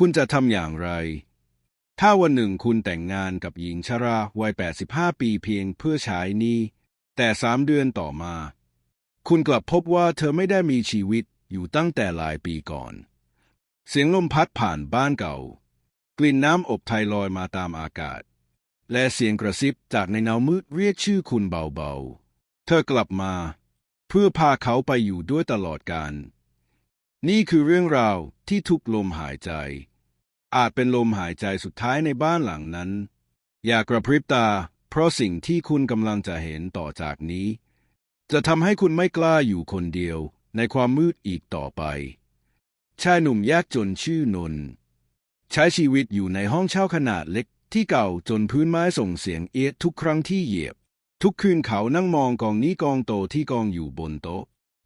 คุณจะทำอย่างไร ถ้าวันหนึ่งคุณแต่งงานกับหญิงชราวัย 85 ปีเพียงเพื่อใช้นี้ แต่สามเดือนต่อมา คุณกลับพบว่าเธอไม่ได้มีชีวิตอยู่ตั้งแต่หลายปีก่อน เสียงลมพัดผ่านบ้านเก่า กลิ่นน้ำอบไทยลอยมาตามอากาศ และเสียงกระซิบจากในเงามืดเรียกชื่อคุณเบาๆ เธอกลับมา เพื่อพาเขาไปอยู่ด้วยตลอดกาล นี่คือเรื่องราวที่ทุกลมหายใจ อาจเป็นลมหายใจสุดท้ายในบ้านหลังนั้น อย่ากระพริบตา เพราะสิ่งที่คุณกำลังจะเห็นต่อจากนี้ จะทำให้คุณไม่กล้าอยู่คนเดียวในความมืดอีกต่อไป ชายหนุ่มยากจนชื่อนนท์ใช้ชีวิตอยู่ในห้องเช่าขนาดเล็กที่เก่าจนพื้นไม้ส่งเสียงเอียดทุกครั้งที่เหยียบ ทุกคืนเขานั่งมองกองนี้กองโตที่กองอยู่บนโต๊ะ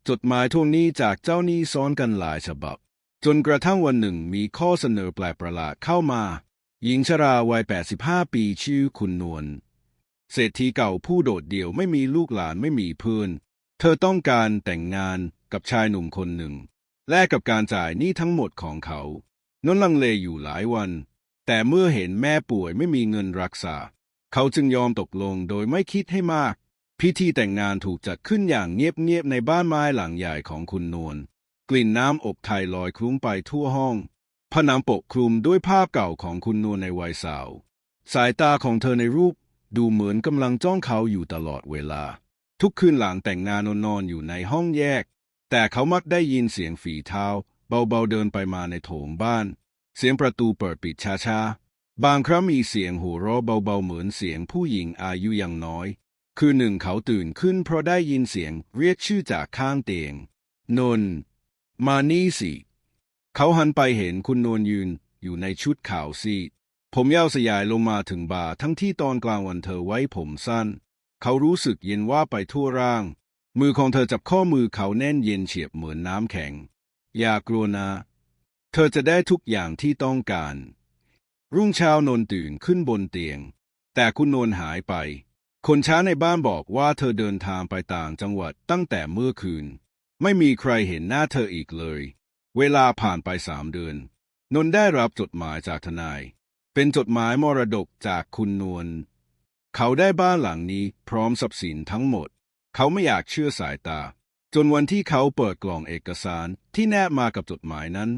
จดหมายทวงหนี้จากเจ้าหนี้ซ้อนกันหลายฉบับ จนกระทั่งวันหนึ่งมีข้อเสนอแปลกประหลาดเข้ามา หญิงชราวัย 85 ปีชื่อคุณนวลเศรษฐีเก่าผู้โดดเดี่ยวไม่มีลูกหลานไม่มีเพื่อน เธอต้องการแต่งงานกับชายหนุ่มคนหนึ่ง แลกกับการจ่ายหนี้ทั้งหมดของเขานนลังเลอยู่หลายวัน แต่เมื่อเห็นแม่ป่วยไม่มีเงินรักษา เขาจึงยอมตกลงโดยไม่คิดให้มาก พิธีแต่งงานถูกจัดขึ้นอย่างเงียบๆในบ้านไม้หลังใหญ่ของคุณนวลกลิ่นน้ำอบไทยลอยคลุ้งไปทั่วห้อง ผนังปกคลุมด้วยภาพเก่าของคุณนวลในวัยสาว สายตาของเธอในรูปดูเหมือนกำลังจ้องเขาอยู่ตลอดเวลา ทุกคืนหลังแต่งงานนอนอยู่ในห้องแยก แต่เขามักได้ยินเสียงฝีเท้า เบาๆเดินไปมาในโถงบ้าน เสียงประตูเปิดปิดช้าๆ บางครั้งมีเสียงหัวเราะเบาๆเหมือนเสียงผู้หญิงอายุยังน้อย คือหนึ่งเขาตื่นขึ้นเพราะได้ยินเสียงเรียกชื่อจากข้างเตียง นน มานี่สิ เขาหันไปเห็นคุณนวลยืนอยู่ในชุดขาวซีดผมยาวสยายลงมาถึงบ่าทั้งที่ตอนกลางวันเธอไว้ผมสั้น เขารู้สึกเย็นว่าไปทั่วร่าง มือของเธอจับข้อมือเขาแน่นเย็นเฉียบเหมือนน้ำแข็ง อย่ากลัวนะ เธอจะได้ทุกอย่างที่ต้องการ รุ่งเช้านนตื่นขึ้นบนเตียง แต่คุณนนหายไป คนช้าในบ้านบอกว่าเธอเดินทางไปต่างจังหวัดตั้งแต่เมื่อคืน ไม่มีใครเห็นหน้าเธออีกเลย เวลาผ่านไปสามเดือน นนได้รับจดหมายจากทนาย เป็นจดหมายมรดกจากคุณนวลเขาได้บ้านหลังนี้พร้อมทรัพย์สินทั้งหมด เขาไม่อยากเชื่อสายตา จนวันที่เขาเปิดกล่องเอกสารที่แนบมากับจดหมายนั้น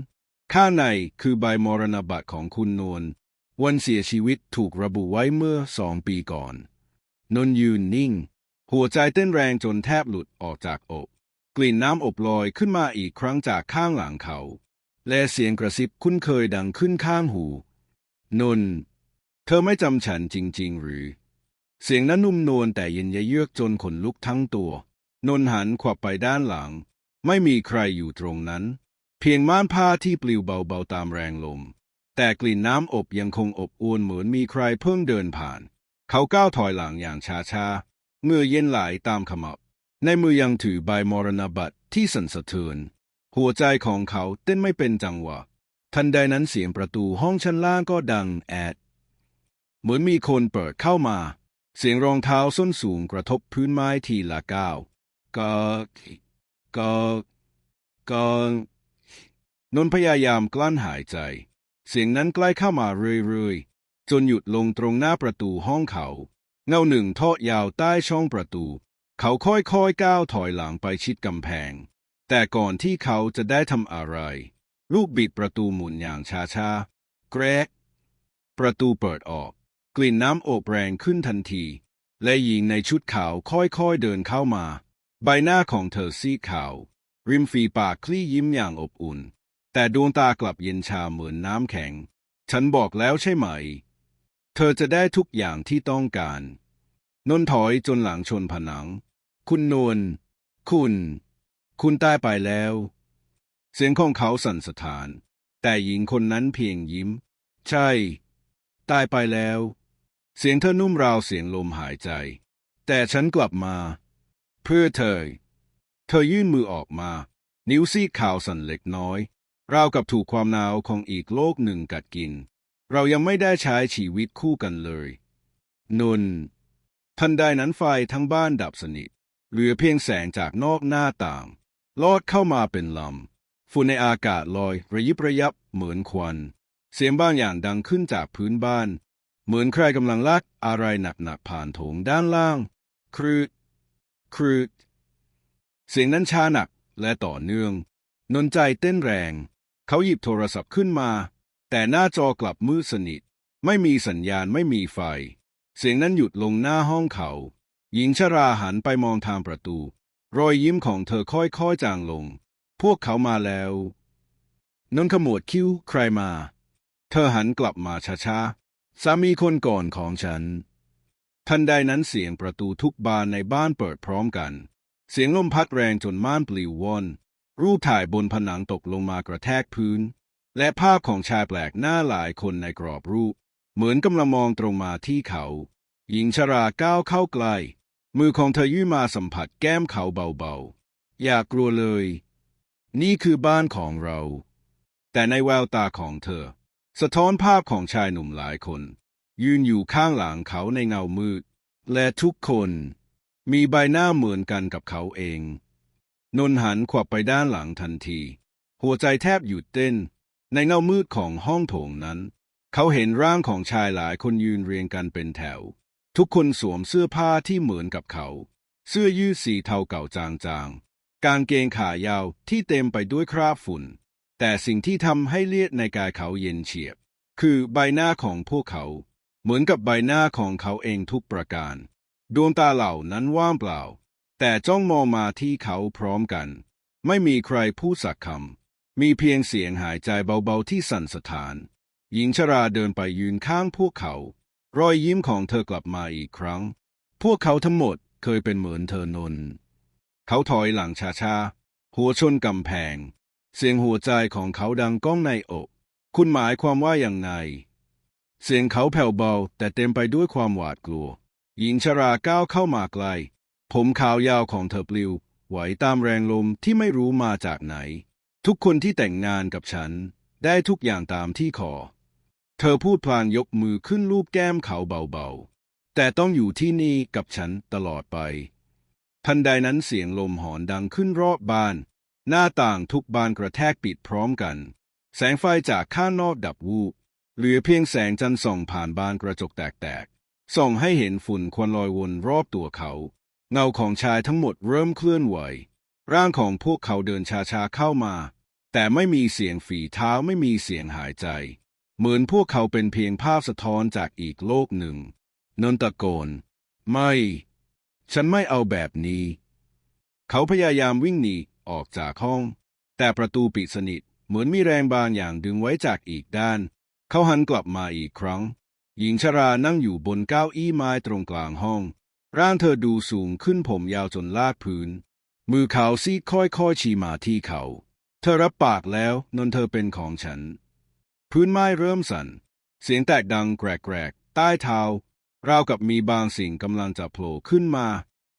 ข้างในคือใบมรณบัตรของคุณนวลวันเสียชีวิตถูกระบุไว้เมื่อสองปีก่อน นนยืนนิ่ง หัวใจเต้นแรงจนแทบหลุดออกจากอก กลิ่นน้ำอบลอยขึ้นมาอีกครั้งจากข้างหลังเขา และเสียงกระซิบคุ้นเคยดังขึ้นข้างหู นน เธอไม่จำฉันจริง ๆ หรือ เสียงนั้นนุ่มนวลแต่เย็นยะเยือกจนขนลุกทั้งตัว นนหันขวับไปด้านหลัง ไม่มีใครอยู่ตรงนั้น เพียงม่านผ้าที่ปลิวเบาๆตามแรงลม แต่กลิ่นน้ำอบยังคงอบอวนเหมือนมีใครเพิ่งเดินผ่าน เขาก้าวถอยหลังอย่างช้าๆเหงื่อเย็นไหลตามขมับ ในมือยังถือใบมรณบัตรที่สั่นสะเทือนหัวใจของเขาเต้นไม่เป็นจังหวะ ทันใดนั้นเสียงประตูห้องชั้นล่างก็ดังแอด เหมือนมีคนเปิดเข้ามา เสียงรองเท้าส้นสูงกระทบพื้นไม้ทีละก้าวก็ก็ก็นนพยายามกลั้นหายใจ เสียงนั้นใกล้เข้ามาเรื่อยๆ จนหยุดลงตรงหน้าประตูห้องเขา เงาหนึ่งทอดยาวใต้ช่องประตู เขาค่อยๆก้าวถอยหลังไปชิดกำแพง แต่ก่อนที่เขาจะได้ทำอะไร ลูกบิดประตูหมุนอย่างช้าๆแกรก ประตูเปิดออก กลิ่นน้ำอบแรงขึ้นทันที และหญิงในชุดขาวค่อยๆเดินเข้ามา ใบหน้าของเธอซีดขาว ริมฝีปากคลี่ยิ้มอย่างอบอุ่น แต่ดวงตากลับเย็นชาเหมือนน้ำแข็ง ฉันบอกแล้วใช่ไหม เธอจะได้ทุกอย่างที่ต้องการ นนถอยจนหลังชนผนัง คุณนวล คุณ คุณตายไปแล้ว เสียงของเขาสั่นสะท้าน แต่หญิงคนนั้นเพียงยิ้ม ใช่ ตายไปแล้ว เสียงเธอนุ่มราวเสียงลมหายใจ แต่ฉันกลับมา เพื่อเธอ เธอยื่นมือออกมา นิ้วซีขาวสั่นเล็กน้อย ราวกับถูกความหนาวของอีกโลกหนึ่งกัดกิน เรายังไม่ได้ใช้ชีวิตคู่กันเลย นุนทันใดนั้นไฟทั้งบ้านดับสนิท เหลือเพียงแสงจากนอกหน้าต่าง ลอดเข้ามาเป็นลำ ฝุ่นในอากาศลอยระยิบระยับเหมือนควัน เสียงบางอย่างดังขึ้นจากพื้นบ้าน เหมือนใครกำลังลากอะไรหนักๆผ่านโถงด้านล่าง ครืด ครืด เสียงนั้นช้าหนักและต่อเนื่อง นนใจเต้นแรง เขาหยิบโทรศัพท์ขึ้นมา แต่หน้าจอกลับมืดสนิท ไม่มีสัญญาณไม่มีไฟ เสียงนั้นหยุดลงหน้าห้องเขา หญิงชราหันไปมองทางประตู รอยยิ้มของเธอค่อยๆจางลง พวกเขามาแล้วนนขมวดคิ้วใครมา เธอหันกลับมาช้าๆสามีคนก่อนของฉัน ทันใดนั้นเสียงประตูทุกบานในบ้านเปิดพร้อมกัน เสียงลมพัดแรงจนม่านปลิวว่อนรูปถ่ายบนผนังตกลงมากระแทกพื้น และภาพของชายแปลกหน้าหลายคนในกรอบรูป เหมือนกำลังมองตรงมาที่เขา หญิงชราก้าวเข้าใกล้ มือของเธอยื่นมาสัมผัสแก้มเขาเบาๆ อย่ากกลัวเลย นี่คือบ้านของเรา แต่ในแววตาของเธอ สะท้อนภาพของชายหนุ่มหลายคน ยืนอยู่ข้างหลังเขาในเงามืด และทุกคน มีใบหน้าเหมือนกันกับเขาเอง นนหันขวับไปด้านหลังทันที หัวใจแทบหยุดเต้น ในเงามืดของห้องโถงนั้น เขาเห็นร่างของชายหลายคนยืนเรียงกันเป็นแถว ทุกคนสวมเสื้อผ้าที่เหมือนกับเขา เสื้อยืดสีเทาเก่าจางๆ กางเกงขายาวที่เต็มไปด้วยคราบฝุ่น แต่สิ่งที่ทำให้เลือดในกายเขาเย็นเฉียบ คือใบหน้าของพวกเขา เหมือนกับใบหน้าของเขาเองทุกประการ ดวงตาเหล่านั้นว่างเปล่า แต่จ้องมองมาที่เขาพร้อมกัน ไม่มีใครพูดสักคำ มีเพียงเสียงหายใจเบาๆที่สั่นสะท้าน หญิงชราเดินไปยืนข้างพวกเขา รอยยิ้มของเธอกลับมาอีกครั้ง พวกเขาทั้งหมดเคยเป็นเหมือนเธอนน เขาถอยหลังช้าๆ หัวชนกำแพง เสียงหัวใจของเขาดังก้องในอก คุณหมายความว่าอย่างไง เสียงเขาแผ่วเบาแต่เต็มไปด้วยความหวาดกลัว หญิงชราก้าวเข้ามาใกล้ ผมขาวยาวของเธอปลิวไหวตามแรงลมที่ไม่รู้มาจากไหน ทุกคนที่แต่งงานกับฉันได้ทุกอย่างตามที่ขอ เธอพูดพลางยกมือขึ้นลูบแก้มเขาเบาๆ แต่ต้องอยู่ที่นี่กับฉันตลอดไป ทันใดนั้นเสียงลมหอนดังขึ้นรอบบ้าน หน้าต่างทุกบานกระแทกปิดพร้อมกัน แสงไฟจากข้างนอกดับวูบ เหลือเพียงแสงจันทร์ส่องผ่านบานกระจกแตกๆ ส่องให้เห็นฝุ่นควันลอยวนรอบตัวเขา เงาของชายทั้งหมดเริ่มเคลื่อนไหว ร่างของพวกเขาเดินช้าๆเข้ามา แต่ไม่มีเสียงฝีเท้าไม่มีเสียงหายใจ เหมือนพวกเขาเป็นเพียงภาพสะท้อนจากอีกโลกหนึ่ง นนตะโกน ไม่ ฉันไม่เอาแบบนี้ เขาพยายามวิ่งหนีออกจากห้อง แต่ประตูปิดสนิทเหมือนมีแรงบางอย่างดึงไว้จากอีกด้าน เขาหันกลับมาอีกครั้ง หญิงชรานั่งอยู่บนเก้าอี้ไม้ตรงกลางห้อง ร่างเธอดูสูงขึ้นผมยาวจนลาดพื้น มือเขาซีค่อยๆชี้มาที่เขา เธอรับปากแล้วนนเธอเป็นของฉัน พื้นไม้เริ่มสั่น เสียงแตกดังแกรกๆ ใต้เท้าราวกับมีบางสิ่งกำลังจะโผล่ขึ้นมา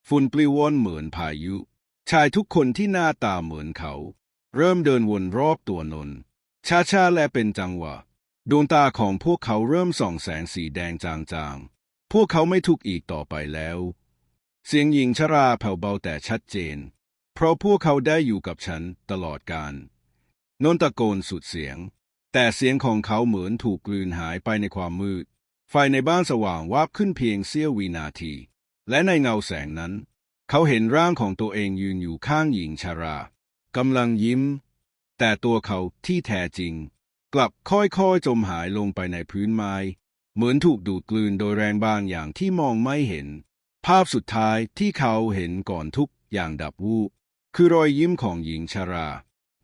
ฝุ่นปลิวว่อนเหมือนพายุ ชายทุกคนที่หน้าตาเหมือนเขา เริ่มเดินวนรอบตัวนนช้าๆและเป็นจังหวะ ดวงตาของพวกเขาเริ่มส่องแสงสีแดงจางๆ พวกเขาไม่ทุกข์อีกต่อไปแล้ว เสียงหญิงชราแผ่วเบาแต่ชัดเจน เพราะพวกเขาได้อยู่กับฉันตลอดกาลนนตะโกนสุดเสียง แต่เสียงของเขาเหมือนถูกกลืนหายไปในความมืด ไฟในบ้านสว่างวาบขึ้นเพียงเสี้ยววินาที และในเงาแสงนั้น เขาเห็นร่างของตัวเองยืนอยู่ข้างหญิงชรากำลังยิ้ม แต่ตัวเขาที่แท้จริง กลับค่อยๆจมหายลงไปในพื้นไม้ เหมือนถูกดูดกลืนโดยแรงบางอย่างที่มองไม่เห็น ภาพสุดท้ายที่เขาเห็นก่อนทุกอย่างดับวูบคือรอยยิ้มของหญิงชรา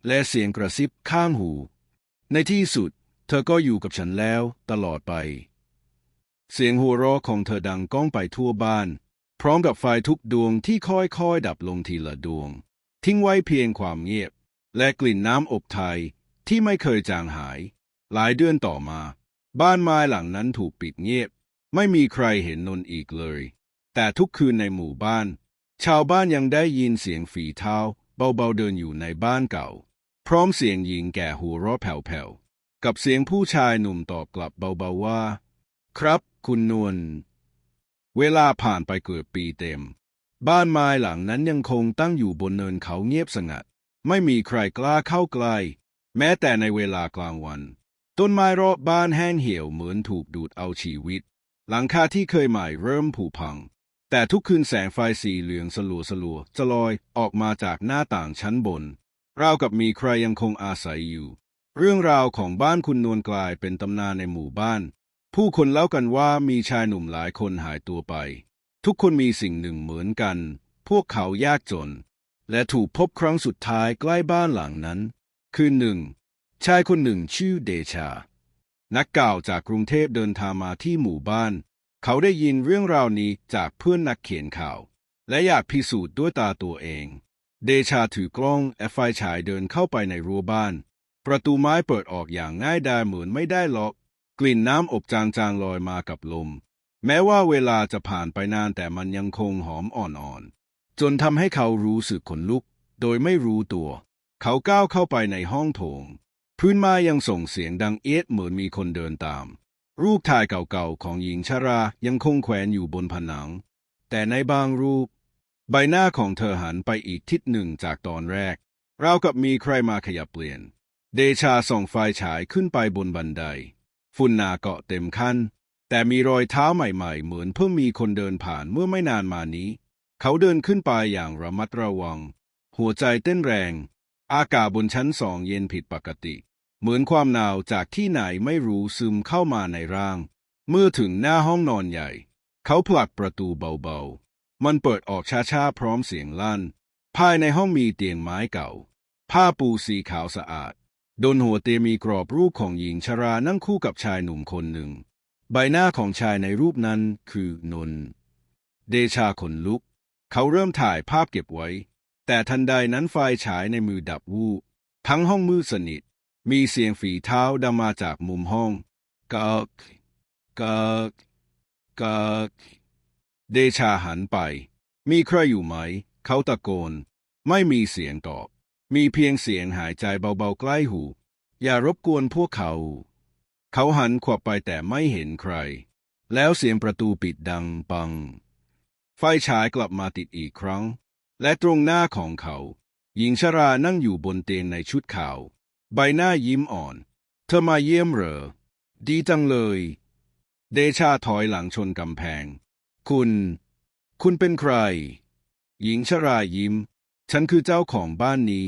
และเสียงกระซิบข้างหู ในที่สุด เธอก็อยู่กับฉันแล้วตลอดไป เสียงหัวเราะของเธอดังก้องไปทั่วบ้าน พร้อมกับไฟทุกดวงที่ค่อยๆ ดับลงทีละดวง ทิ้งไว้เพียงความเงียบ และกลิ่นน้ำอบไทยที่ไม่เคยจางหาย หลายเดือนต่อมา บ้านไม้หลังนั้นถูกปิดเงียบ ไม่มีใครเห็นนนท์อีกเลย แต่ทุกคืนในหมู่บ้าน ชาวบ้านยังได้ยินเสียงฝีเท้า เบาๆเดินอยู่ในบ้านเก่า พร้อมเสียงหญิงแก่หัวเราะแผ่วๆ กับเสียงผู้ชายหนุ่มตอบกลับเบาๆว่า ครับคุณนวลเวลาผ่านไปเกือบปีเต็ม บ้านไม้หลังนั้นยังคงตั้งอยู่บนเนินเขาเงียบสงัด ไม่มีใครกล้าเข้าใกล้แม้แต่ในเวลากลางวัน ต้นไม้รอบบ้านแห้งเหี่ยวเหมือนถูกดูดเอาชีวิต หลังคาที่เคยใหม่เริ่มผุพัง แต่ทุกคืนแสงไฟสีเหลืองสลัวสลัวจะลอยออกมาจากหน้าต่างชั้นบน ราวกับมีใครยังคงอาศัยอยู่ เรื่องราวของบ้านคุณนวลกลายเป็นตำนานในหมู่บ้าน ผู้คนเล่ากันว่ามีชายหนุ่มหลายคนหายตัวไป ทุกคนมีสิ่งหนึ่งเหมือนกัน พวกเขายากจน และถูกพบครั้งสุดท้ายใกล้บ้านหลังนั้น คือหนึ่ง ชายคนหนึ่งชื่อเดชา นักก่าวจากกรุงเทพเดินทางมาที่หมู่บ้าน เขาได้ยินเรื่องราวนี้จากเพื่อนนักเขียนข่าว และอยากพิสูจน์ด้วยตาตัวเอง เดชาถือกล้องและไฟฉายเดินเข้าไปในรั้วบ้าน ประตูไม้เปิดออกอย่างง่ายดายเหมือนไม่ได้ล็อก กลิ่นน้ำอบจางๆลอยมากับลม แม้ว่าเวลาจะผ่านไปนานแต่มันยังคงหอมอ่อนๆ จนทำให้เขารู้สึกขนลุก โดยไม่รู้ตัว เขาก้าวเข้าไปในห้องโถง พื้นไม้ยังส่งเสียงดังเอียดเหมือนมีคนเดินตาม รูปถ่ายเก่าๆของหญิงชรายังคงแขวนอยู่บนผนัง แต่ในบางรูป ใบหน้าของเธอหันไปอีกทิศหนึ่งจากตอนแรกราวกับมีใครมาขยับเปลี่ยน เดชาส่องไฟฉายขึ้นไปบนบันได ฝุ่นหนาเกาะเต็มคันแต่มีรอยเท้าใหม่ๆ เหมือนเพิ่งมีคนเดินผ่านเมื่อไม่นานมานี้ เขาเดินขึ้นไปอย่างระมัดระวัง หัวใจเต้นแรง อากาศบนชั้นสองเย็นผิดปกติ เหมือนความหนาวจากที่ไหนไม่รู้ซึมเข้ามาในร่าง เมื่อถึงหน้าห้องนอนใหญ่ เขาผลักประตูเบาๆ มันเปิดออกช้าๆพร้อมเสียงลั่น ภายในห้องมีเตียงไม้เก่า ผ้าปูสีขาวสะอาดบนหัวเตียงมีกรอบรูปของหญิงชรานั่งคู่กับชายหนุ่มคนหนึ่ง ใบหน้าของชายในรูปนั้นคือนนท์เดชาขนลุก เขาเริ่มถ่ายภาพเก็บไว้ แต่ทันใดนั้นไฟฉายในมือดับวูบทั้งห้องมืดสนิท มีเสียงฝีเท้าดังมาจากมุมห้องกึกกึกกึกเดชาหันไป มีใครอยู่ไหม เขาตะโกน ไม่มีเสียงตอบ มีเพียงเสียงหายใจเบาๆใกล้หู อย่ารบกวนพวกเขา เขาหันขวับไปแต่ไม่เห็นใคร แล้วเสียงประตูปิดดังปัง ไฟฉายกลับมาติดอีกครั้ง และตรงหน้าของเขา หญิงชรานั่งอยู่บนเตียงในชุดขาว ใบหน้ายิ้มอ่อน เธอมาเยี่ยมเหรอ ดีจังเลย เดชาถอยหลังชนกำแพง คุณ คุณเป็นใคร หญิงชรายิ้ม ฉันคือเจ้าของบ้านนี้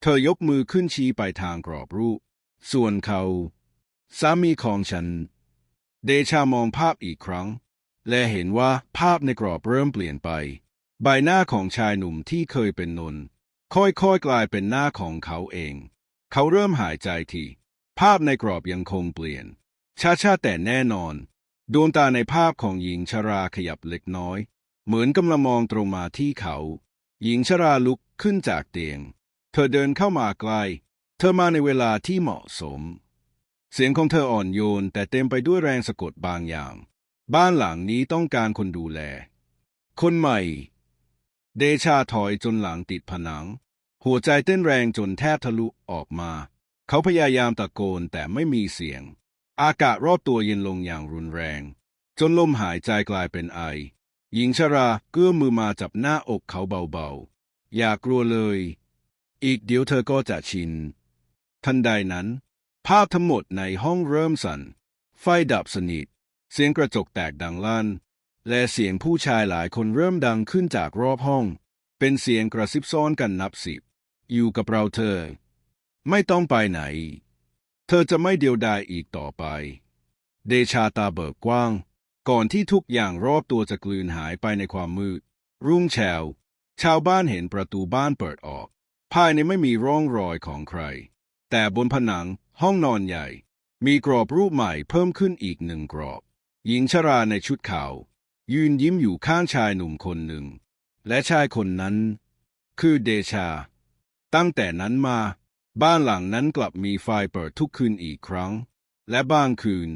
เธอยกมือขึ้นชี้ไปทางกรอบรูป ส่วนเขา สามีของฉัน เดชามองภาพอีกครั้ง และเห็นว่าภาพในกรอบเริ่มเปลี่ยนไป ใบหน้าของชายหนุ่มที่เคยเป็นนน ค่อยๆกลายเป็นหน้าของเขาเอง เขาเริ่มหายใจที ภาพในกรอบยังคงเปลี่ยน ช้าๆแต่แน่นอน ดวงตาในภาพของหญิงชราขยับเล็กน้อย เหมือนกำลังมองตรงมาที่เขา หญิงชราลุกขึ้นจากเตียง เธอเดินเข้ามาใกล้ เธอมาในเวลาที่เหมาะสม เสียงของเธออ่อนโยนแต่เต็มไปด้วยแรงสะกดบางอย่าง บ้านหลังนี้ต้องการคนดูแล คนใหม่ เดชาถอยจนหลังติดผนัง หัวใจเต้นแรงจนแทบทะลุออกมา เขาพยายามตะโกนแต่ไม่มีเสียง อากาศรอบตัวเย็นลงอย่างรุนแรง จนลมหายใจกลายเป็นไอ หญิงชราเกื้อมมือมาจับหน้าอกเขาเบาๆ อย่ากลัวเลย อีกเดี๋ยวเธอก็จะชิน ทันใดนั้น ภาพทั้งหมดในห้องเริ่มสั่น ไฟดับสนิท เสียงกระจกแตกดังลั่น และเสียงผู้ชายหลายคนเริ่มดังขึ้นจากรอบห้อง เป็นเสียงกระซิบซ้อนกันนับสิบ อยู่กับเราเธอ ไม่ต้องไปไหน เธอจะไม่เดียวดายอีกต่อไป เดชาตาเบิกกว้าง ก่อนที่ทุกอย่างรอบตัวจะกลืนหายไปในความมืด รุ่งเช้าชาวบ้านเห็นประตูบ้านเปิดออก ภายในไม่มีร่องรอยของใคร แต่บนผนังห้องนอนใหญ่ มีกรอบรูปใหม่เพิ่มขึ้นอีกหนึ่งกรอบ หญิงชราในชุดขาว ยืนยิ้มอยู่ข้างชายหนุ่มคนหนึ่ง และชายคนนั้น คือเดชา ตั้งแต่นั้นมา บ้านหลังนั้นกลับมีไฟเปิดทุกคืนอีกครั้ง และบางคืน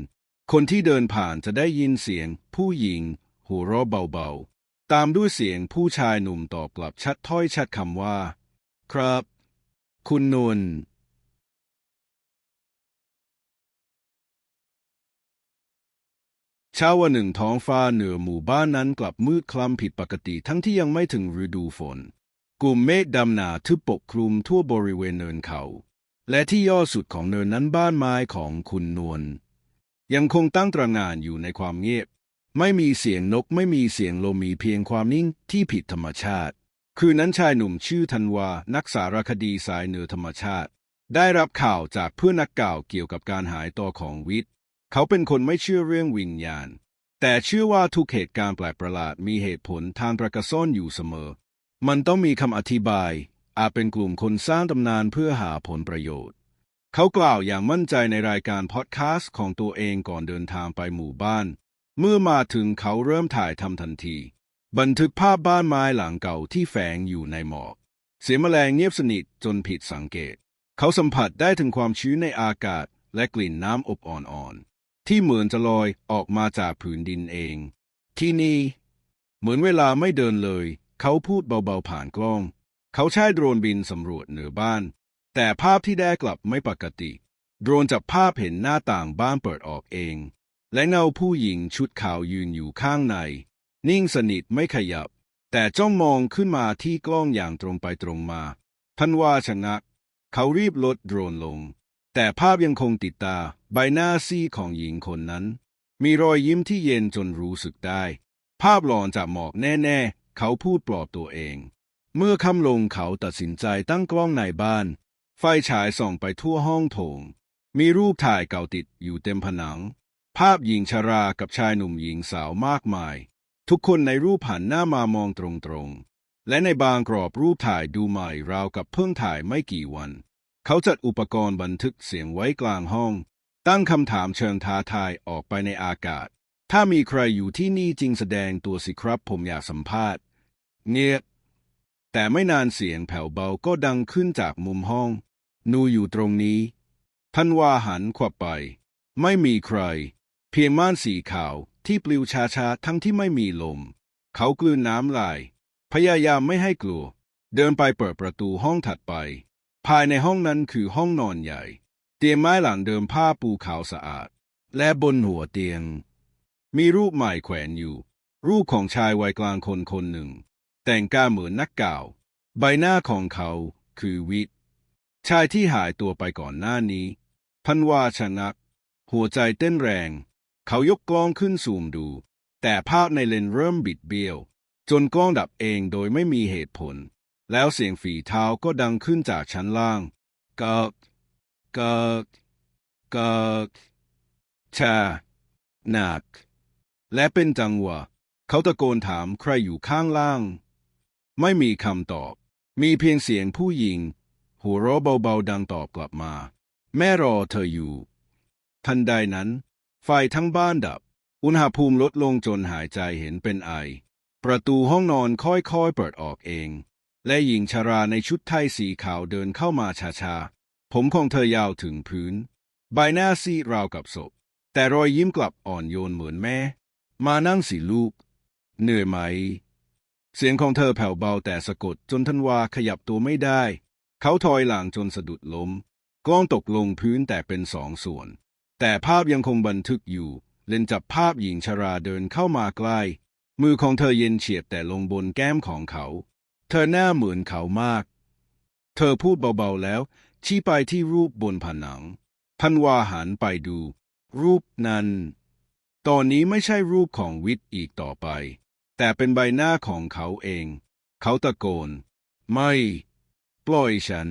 คนที่เดินผ่านจะได้ยินเสียง ผู้หญิง หัวเราะเบาๆ ตามด้วยเสียงผู้ชายหนุ่มตอบกลับชัดถ้อยชัดคำว่า ครับ คุณนวลเช้าวันหนึ่งท้องฟ้าเหนือหมู่บ้านนั้นกลับมืดคล้ำผิดปกติทั้งที่ยังไม่ถึงฤดูฝน กลุ่มเมฆดำหนาทึบปกคลุมทั่วบริเวณเนินเขา และที่ยอดสุดของเนินนั้นบ้านไม้ของคุณนวลยังคงตั้งตระหง่านอยู่ในความเงียบ ไม่มีเสียงนกไม่มีเสียงลมมีเพียงความนิ่งที่ผิดธรรมชาติ คืนนั้นชายหนุ่มชื่อธันวา นักสารคดีสายเหนือธรรมชาติ ได้รับข่าวจากเพื่อนนักข่าวเกี่ยวกับการหายตัวของวิทย์ เขาเป็นคนไม่เชื่อเรื่องวิญญาณ แต่เชื่อว่าทุกเหตุการณ์แปลกประหลาดมีเหตุผลทางประกระซ่อนอยู่เสมอ มันต้องมีคำอธิบาย อาจเป็นกลุ่มคนสร้างตำนานเพื่อหาผลประโยชน์ เขากล่าวอย่างมั่นใจในรายการพอดแคสต์ของตัวเองก่อนเดินทางไปหมู่บ้าน เมื่อมาถึงเขาเริ่มถ่ายทำทันที บันทึกภาพบ้านไม้หลังเก่าที่แฝงอยู่ในหมอก เสียงแมลงเงียบสนิทจนผิดสังเกต เขาสัมผัสได้ถึงความชื้นในอากาศ และกลิ่นน้ำอบอ่อนๆที่เหมือนจะลอยออกมาจากผืนดินเอง ที่นี่เหมือนเวลาไม่เดินเลย เขาพูดเบาๆผ่านกล้อง เขาใช้โดรนบินสำรวจเหนือบ้าน แต่ภาพที่ได้กลับไม่ปกติ โดรนจับภาพเห็นหน้าต่างบ้านเปิดออกเอง และเงาผู้หญิงชุดขาวยืนอยู่ข้างใน นิ่งสนิทไม่ขยับ แต่จ้องมองขึ้นมาที่กล้องอย่างตรงไปตรงมาท่านว่าชะงัก เขารีบลดโดรนลง แต่ภาพยังคงติดตาใบหน้าซีของหญิงคนนั้น มีรอยยิ้มที่เย็นจนรู้สึกได้ ภาพหลอนจากหมอกแน่ๆ เขาพูดปลอบตัวเอง เมื่อค่ำลงเขาตัดสินใจตั้งกล้องในบ้าน ไฟฉายส่องไปทั่วห้องโถง มีรูปถ่ายเก่าติดอยู่เต็มผนัง ภาพหญิงชรากับชายหนุ่มหญิงสาวมากมาย ทุกคนในรูปหันหน้ามามองตรงๆ และในบางกรอบรูปถ่ายดูใหม่ราวกับเพิ่งถ่ายไม่กี่วัน เขาจัดอุปกรณ์บันทึกเสียงไว้กลางห้อง ตั้งคำถามเชิงท้าทายออกไปในอากาศ ถ้ามีใครอยู่ที่นี่จริงแสดงตัวสิครับ ผมอยากสัมภาษณ์ เงียบ แต่ไม่นานเสียงแผ่วเบาก็ดังขึ้นจากมุมห้อง นูอยู่ตรงนี้ ท่านว่าหันขวับไป ไม่มีใคร เพียงม่านสีขาวที่ปลิวช้าๆทั้งที่ไม่มีลม เขากลืนน้ำลาย พยายามไม่ให้กลัว เดินไปเปิดประตูห้องถัดไป ภายในห้องนั้นคือห้องนอนใหญ่ เตียงไม้หลังเดิมผ้าปูขาวสะอาด และบนหัวเตียง มีรูปใหม่แขวนอยู่ รูปของชายวัยกลางคนคนหนึ่ง แต่งกายเหมือนนักก่าว ใบหน้าของเขาคือวิทย์ชายที่หายตัวไปก่อนหน้านี้ พันวาชะงัก หัวใจเต้นแรง เขายกกล้องขึ้นซูมดู แต่ภาพในเลนเริ่มบิดเบี้ยว จนกล้องดับเองโดยไม่มีเหตุผล แล้วเสียงฝีเท้าก็ดังขึ้นจากชั้นล่างกิกกิกกิกชาหนัก และเป็นจังหวะ เขาตะโกนถามใครอยู่ข้างล่าง ไม่มีคำตอบ มีเพียงเสียงผู้หญิง หัวเราะเบาๆดังตอบกลับมา แม่รอเธออยู่ ทันใดนั้น ไฟทั้งบ้านดับ อุณหภูมิลดลงจนหายใจเห็นเป็นไอ ประตูห้องนอนค่อยๆเปิดออกเอง และหญิงชราในชุดไทยสีขาวเดินเข้ามาช้าๆ ผมของเธอยาวถึงพื้น ใบหน้าซีดราวกับศพแต่รอยยิ้มกลับอ่อนโยนเหมือนแม่ มานั่งสิลูก เหนื่อยไหม เสียงของเธอแผ่วเบาแต่สะกดจนทันวาขยับตัวไม่ได้ เขาถอยหลังจนสะดุดล้มก้องตกลงพื้นแต่เป็นสองส่วน แต่ภาพยังคงบันทึกอยู่ เลนจับภาพหญิงชราเดินเข้ามาใกล้ มือของเธอเย็นเฉียบแต่ลงบนแก้มของเขา เธอหน้าเหมือนเขามาก เธอพูดเบาๆแล้ว ชี้ไปที่รูปบนผนังทันวาหันไปดู รูปนั้น ตอนนี้ไม่ใช่รูปของวิทย์อีกต่อไป แต่เป็นใบหน้าของเขาเอง เขาตะโกน ไม่ ปล่อยฉัน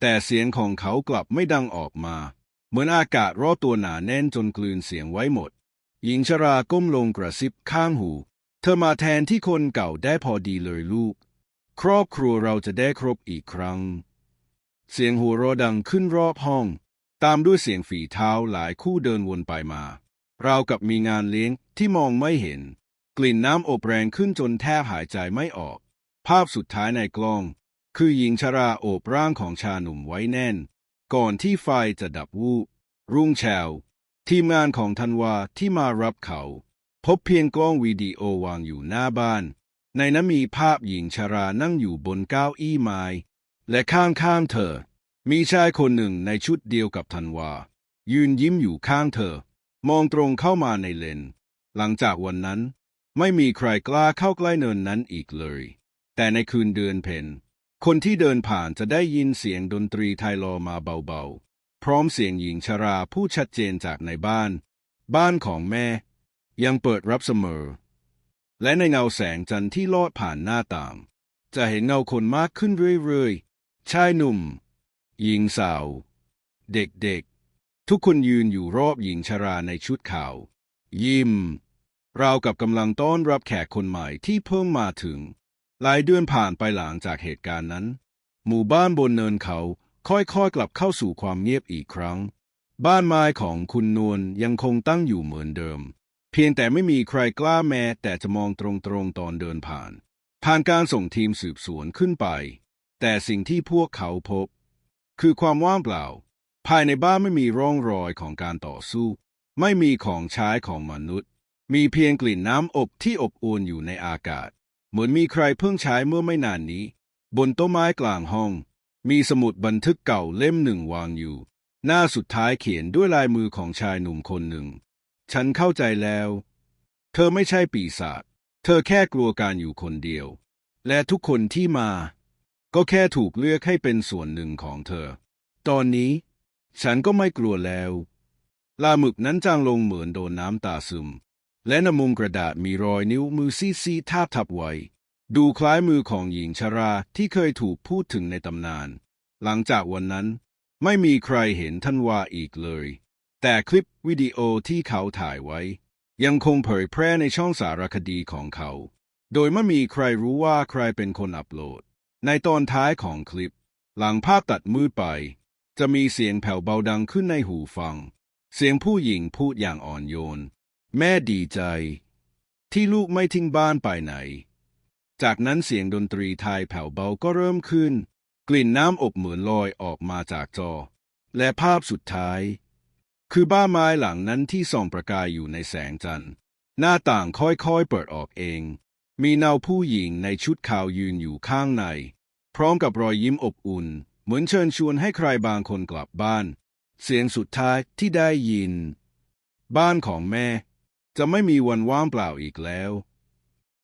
แต่เสียงของเขากลับไม่ดังออกมา เหมือนอากาศรอบตัวหนาแน่นจนกลืนเสียงไว้หมด หญิงชราก้มลงกระซิบข้างหู เธอมาแทนที่คนเก่าได้พอดีเลยลูก ครอบครัวเราจะได้ครบอีกครั้ง เสียงหัวเราะดังขึ้นรอบห้อง ตามด้วยเสียงฝีเท้าหลายคู่เดินวนไปมา ราวกับมีงานเลี้ยงที่มองไม่เห็น กลิ่นน้ำอบแรงขึ้นจนแทบหายใจไม่ออก ภาพสุดท้ายในกล้อง คือหญิงชราโอบร่างของชาหนุ่มไว้แน่น ก่อนที่ไฟจะดับวูบรุ่งเช้าทีมงานของธันวาที่มารับเขา พบเพียงกล้องวิดีโอวางอยู่หน้าบ้าน ในนั้นมีภาพหญิงชรานั่งอยู่บนเก้าอี้ไม้ และข้างๆเธอ มีชายคนหนึ่งในชุดเดียวกับธันวา ยืนยิ้มอยู่ข้างเธอ มองตรงเข้ามาในเลน หลังจากวันนั้น ไม่มีใครกล้าเข้าใกล้เนินนั้นอีกเลย แต่ในคืนเดือนเพ็ญคนที่เดินผ่านจะได้ยินเสียงดนตรีไทยลอมาเบาๆ พร้อมเสียงหญิงชราพูดชัดเจนจากในบ้าน บ้านของแม่ ยังเปิดรับเสมอ และในเงาแสงจันทร์ที่ลอดผ่านหน้าต่าง จะเห็นเงาคนมากขึ้นเรื่อยๆชายหนุ่ม หญิงสาว เด็กๆ ทุกคนยืนอยู่รอบหญิงชราในชุดขาว ยิ้มราวกับกำลังต้อนรับแขกคนใหม่ที่เพิ่งมาถึง หลายเดือนผ่านไปหลังจากเหตุการณ์นั้น หมู่บ้านบนเนินเขาค่อยๆกลับเข้าสู่ความเงียบอีกครั้ง บ้านไม้ของคุณนวลยังคงตั้งอยู่เหมือนเดิม เพียงแต่ไม่มีใครกล้าแม้แต่จะมองตรงๆตอนเดินผ่าน ผ่านการส่งทีมสืบสวนขึ้นไป แต่สิ่งที่พวกเขาพบ คือความว่างเปล่า ภายในบ้านไม่มีร่องรอยของการต่อสู้ ไม่มีของใช้ของมนุษย์ มีเพียงกลิ่นน้ำอบที่อบอวลอยู่ในอากาศ เหมือนมีใครเพิ่งใช้เมื่อไม่นานนี้ บนโต๊ะไม้กลางห้อง มีสมุดบันทึกเก่าเล่มหนึ่งวางอยู่ หน้าสุดท้ายเขียนด้วยลายมือของชายหนุ่มคนหนึ่ง ฉันเข้าใจแล้ว เธอไม่ใช่ปีศาจเธอแค่กลัวการอยู่คนเดียว และทุกคนที่มา ก็แค่ถูกเลือกให้เป็นส่วนหนึ่งของเธอ ตอนนี้ ฉันก็ไม่กลัวแล้วลาหมึกนั้นจางลงเหมือนโดนน้ำตาซึม และนมุมกระดาษมีรอยนิ้วมือซีดๆทาบทับไว้ ดูคล้ายมือของหญิงชราที่เคยถูกพูดถึงในตำนาน หลังจากวันนั้นไม่มีใครเห็นท่านว่าอีกเลย แต่คลิปวิดีโอที่เขาถ่ายไว้ ยังคงเผยแพร่ในช่องสารคดีของเขา โดยไม่มีใครรู้ว่าใครเป็นคนอัปโหลด ในตอนท้ายของคลิป หลังภาพตัดมืดไป จะมีเสียงแผ่วเบาดังขึ้นในหูฟัง เสียงผู้หญิงพูดอย่างอ่อนโยน แม่ดีใจ ที่ลูกไม่ทิ้งบ้านไปไหน จากนั้นเสียงดนตรีไทยแผ่วเบาก็เริ่มขึ้น กลิ่นน้ำอบเหมือนลอยออกมาจากจอ และภาพสุดท้าย คือบ้านไม้หลังนั้นที่ส่องประกายอยู่ในแสงจันทร์ หน้าต่างค่อยๆเปิดออกเอง มีเนาผู้หญิงในชุดขาวยืนอยู่ข้างใน พร้อมกับรอยยิ้มอบอุ่น เหมือนเชิญชวนให้ใครบางคนกลับบ้าน เสียงสุดท้ายที่ได้ยิน บ้านของแม่ จะไม่มีวันว่างเปล่าอีกแล้ว